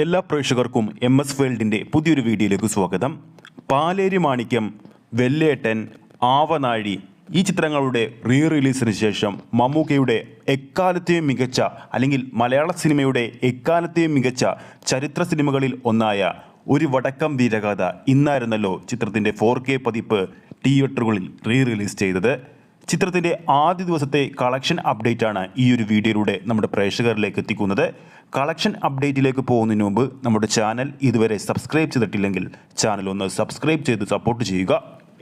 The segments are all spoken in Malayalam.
എല്ലാ പ്രേക്ഷകർക്കും എം എസ് വേൾഡിന്റെ പുതിയൊരു വീഡിയോയിലേക്ക് സ്വാഗതം. പാലേരി മാണിക്യം വെല്ലേട്ടൻ ആവനാഴി ഈ ചിത്രങ്ങളുടെ റീ റിലീസിന് ശേഷം മമ്മൂക്കയുടെ എക്കാലത്തെയും മികച്ച അല്ലെങ്കിൽ മലയാള സിനിമയുടെ എക്കാലത്തെയും മികച്ച ചരിത്ര സിനിമകളിൽ ഒന്നായ ഒരു വടക്കം വീരഗാഥ ഇന്നായിരുന്നല്ലോ ചിത്രത്തിന്റെ ഫോർ കെ പതിപ്പ് തിയേറ്ററുകളിൽ റീ റിലീസ് ചെയ്തത്. ചിത്രത്തിന്റെ ആദ്യ ദിവസത്തെ കളക്ഷൻ അപ്ഡേറ്റ് ആണ് ഈ ഒരു വീഡിയോയിലൂടെ നമ്മുടെ പ്രേക്ഷകരിലേക്ക് എത്തിക്കുന്നത്. കളക്ഷൻ അപ്ഡേറ്റിലേക്ക് പോകുന്നതിന് മുമ്പ് നമ്മുടെ ചാനൽ ഇതുവരെ സബ്സ്ക്രൈബ് ചെയ്തിട്ടില്ലെങ്കിൽ ചാനൽ ഒന്ന് സബ്സ്ക്രൈബ് ചെയ്ത് സപ്പോർട്ട് ചെയ്യുക.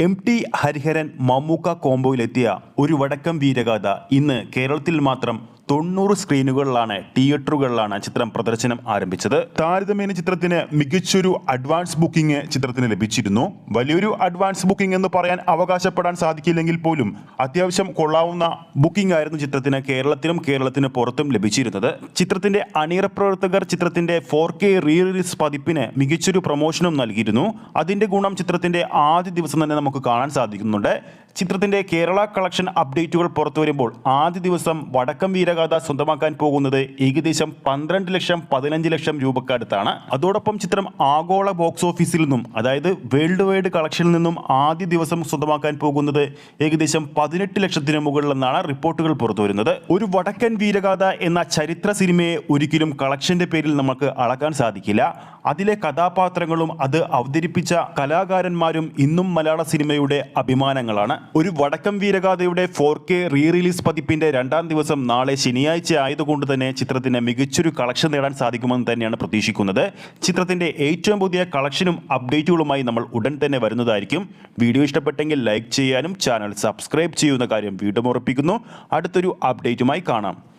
എം ടി ഹരിഹരൻ മമ്മൂക്ക കോംബോയിലെത്തിയ ഒരു വടക്കം വീരഗാഥ ഇന്ന് കേരളത്തിൽ മാത്രം തൊണ്ണൂറ് സ്ക്രീനുകളിലാണ് തിയേറ്ററുകളിലാണ് ചിത്രം പ്രദർശനം ആരംഭിച്ചത്. താരതമ്യേന ചിത്രത്തിന് മികച്ചൊരു അഡ്വാൻസ് ബുക്കിംഗ് ചിത്രത്തിന് ലഭിച്ചിരുന്നു. വലിയൊരു അഡ്വാൻസ് ബുക്കിംഗ് എന്ന് പറയാൻ അവകാശപ്പെടാൻ സാധിക്കില്ലെങ്കിൽ പോലും അത്യാവശ്യം കൊള്ളാവുന്ന ബുക്കിംഗ് ആയിരുന്നു ചിത്രത്തിന് കേരളത്തിലും കേരളത്തിന് പുറത്തും ലഭിച്ചിരുന്നത്. ചിത്രത്തിന്റെ അണിയറ പ്രവർത്തകർ ചിത്രത്തിന്റെ ഫോർ കെ റീ റിലീസ് പതിപ്പിന് മികച്ചൊരു പ്രൊമോഷനും നൽകിയിരുന്നു. അതിന്റെ ഗുണം ചിത്രത്തിന്റെ ആദ്യ ദിവസം തന്നെ നമുക്ക് കാണാൻ സാധിക്കുന്നുണ്ട്. ചിത്രത്തിന്റെ കേരള കളക്ഷൻ അപ്ഡേറ്റുകൾ പുറത്തു വരുമ്പോൾ ആദ്യ ദിവസം വടക്കം വീരഗാഥ സ്വന്തമാക്കാൻ പോകുന്നത് ഏകദേശം പന്ത്രണ്ട് ലക്ഷം പതിനഞ്ച് ലക്ഷം രൂപക്കടുത്താണ്. അതോടൊപ്പം ചിത്രം ആഗോള ബോക്സ് ഓഫീസിൽ നിന്നും അതായത് വേൾഡ് വൈഡ് കളക്ഷനിൽ നിന്നും ആദ്യ ദിവസം സ്വന്തമാക്കാൻ പോകുന്നത് ഏകദേശം പതിനെട്ട് ലക്ഷത്തിന് മുകളിലെന്നാണ് റിപ്പോർട്ടുകൾ പുറത്തുവരുന്നത് ഒരു വടക്കൻ വീരഗാഥ എന്ന ചരിത്ര സിനിമയെ ഒരിക്കലും കളക്ഷന്റെ പേരിൽ നമുക്ക് അളക്കാൻ സാധിക്കില്ല. അതിലെ കഥാപാത്രങ്ങളും അത് അവതരിപ്പിച്ച കലാകാരന്മാരും ഇന്നും മലയാള സിനിമയുടെ അഭിമാനങ്ങളാണ്. ഒരു വടക്കം വീരഗാഥയുടെ ഫോർ കെ റീ റിലീസ് പതിപ്പിന്റെ രണ്ടാം ദിവസം നാളെ ശനിയാഴ്ച ആയതുകൊണ്ട് തന്നെ ചിത്രത്തിന് മികച്ചൊരു കളക്ഷൻ നേടാൻ സാധിക്കുമെന്ന് തന്നെയാണ് പ്രതീക്ഷിക്കുന്നത്. ചിത്രത്തിന്റെ ഏറ്റവും പുതിയ കളക്ഷനും അപ്ഡേറ്റുകളുമായി നമ്മൾ ഉടൻ തന്നെ വരുന്നതായിരിക്കും. വീഡിയോ ഇഷ്ടപ്പെട്ടെങ്കിൽ ലൈക്ക് ചെയ്യാനും ചാനൽ സബ്സ്ക്രൈബ് ചെയ്യുന്ന കാര്യം വീണ്ടും ഉറപ്പിക്കുന്നു. അടുത്തൊരു അപ്ഡേറ്റുമായി കാണാം.